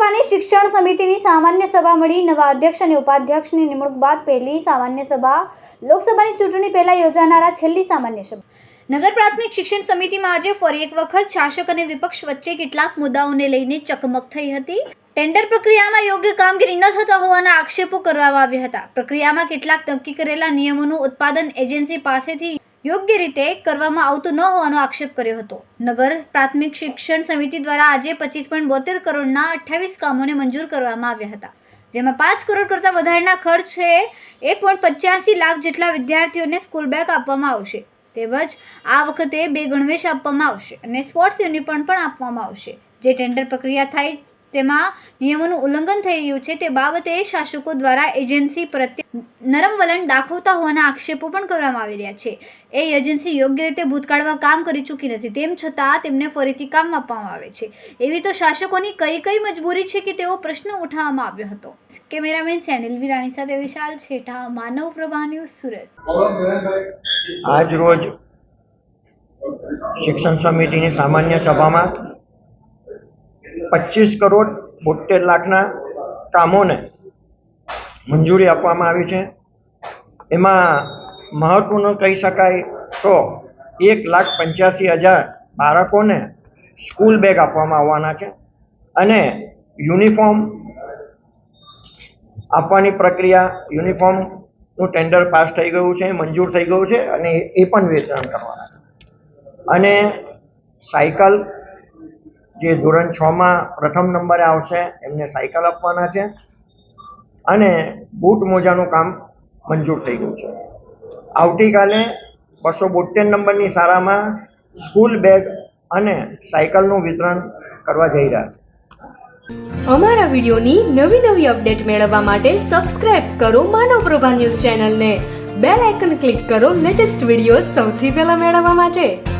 તાલુકાની શિક્ષણ સમિતિની સામાન્ય સભા મળી. નવા અધ્યક્ષ અને ઉપાધ્યક્ષની નિમણૂક બાદ પહેલી સામાન્ય સભા. લોકસભાની ચૂંટણી પહેલા યોજાનારા છેલ્લી સામાન્ય સભા. નગર પ્રાથમિક શિક્ષણ સમિતિમાં આજે ફરી એક વખત શાસક અને વિપક્ષ વચ્ચે કેટલાક મુદ્દાઓને લઈને ચકમક થઈ હતી. ટેન્ડર પ્રક્રિયામાં યોગ્ય કામગીરી ન થતા હોવાના આક્ષેપો કરવામાં આવ્યા હતા. પ્રક્રિયામાં કેટલાક નક્કી કરેલા નિયમોનું ઉત્પાદન એજન્સી પાસેથી યોગ્ય રીતે કરવામાં આવતું ન હોવાનો આક્ષેપ કર્યો હતો. નગર પ્રાથમિક શિક્ષણ સમિતિ દ્વારા આજે પચીસ પોઈન્ટ બોતેર કરોડના અઠ્ઠાવીસ કામોને મંજૂર કરવામાં આવ્યા હતા. જેમાં પાંચ કરોડ કરતાં વધારેના ખર્ચે એક પોઈન્ટ પચ્યાસી લાખ જેટલા વિદ્યાર્થીઓને સ્કૂલ બેગ આપવામાં આવશે. તેમજ આ વખતે બે ગણવેશ આપવામાં આવશે અને સ્પોર્ટ્સ યુનિફોર્મ પણ આપવામાં આવશે. જે ટેન્ડર પ્રક્રિયા થાય તેમાં નિયમોનું ઉલ્લંઘન થઈ રહ્યું છે. તે બાબતે શાસકો દ્વારા એજન્સી પ્રત્યે નરમ વલણ દાખવતા હોવાના આક્ષેપો પણ કરવામાં આવી રહ્યા છે. એ એજન્સી યોગ્ય રીતે ભૂતકાળમાં કામ કરી ચૂકી નથી. તેમ છતાં તેમને ફરીથી કામ આપવામાં આવે છે. એવી તો શાસકોની કઈ કઈ મજબૂરી છે કે તેવો પ્રશ્ન ઉઠાવવામાં આવ્યો હતો? કેમેરામેન સેનિલ વિરાણી સાથે વિશાલ છેઠા, માનવ પ્રભા ન્યૂઝ સુરત. આજ રોજ શિક્ષણ સમિતિની સામાન્ય સભામાં પચીસ કરોડ બોતેર લાખના કામોને મંજૂરી આપવામાં આવી છે. એમાં મહત્વનું કહી શકાય તો એક લાખ પંચ્યાસી હજાર બાળકોને સ્કૂલ બેગ આપવામાં આવવાના છે અને યુનિફોર્મ આપવાની પ્રક્રિયા યુનિફોર્મનું ટેન્ડર પાસ થઈ ગયું છે, મંજૂર થઈ ગયું છે અને એ પણ વેચાણ કરવાના અને સાયકલ જે ધોરણ છમાં પ્રથમ નંબરે આવશે, એમને સાયકલ આપવાના છે. અને બૂટ મોજાનું કામ મંજૂર થઈ ગયું છે. આવતીકાલે બસો બોતેર નંબરની શાળામાં સ્કૂલ બેગ અને સાયકલનું વિતરણ કરવા જઈ રહ્યા છે. અમારા વિડીયોની નવી નવી અપડેટ મેળવવા માટે સબસ્ક્રાઇબ કરો માનવ પ્રભા ન્યૂઝ ચેનલને. બેલ આઇકન ક્લિક કરો લેટેસ્ટ વીડિયો સૌથી પહેલા મેળવવા માટે.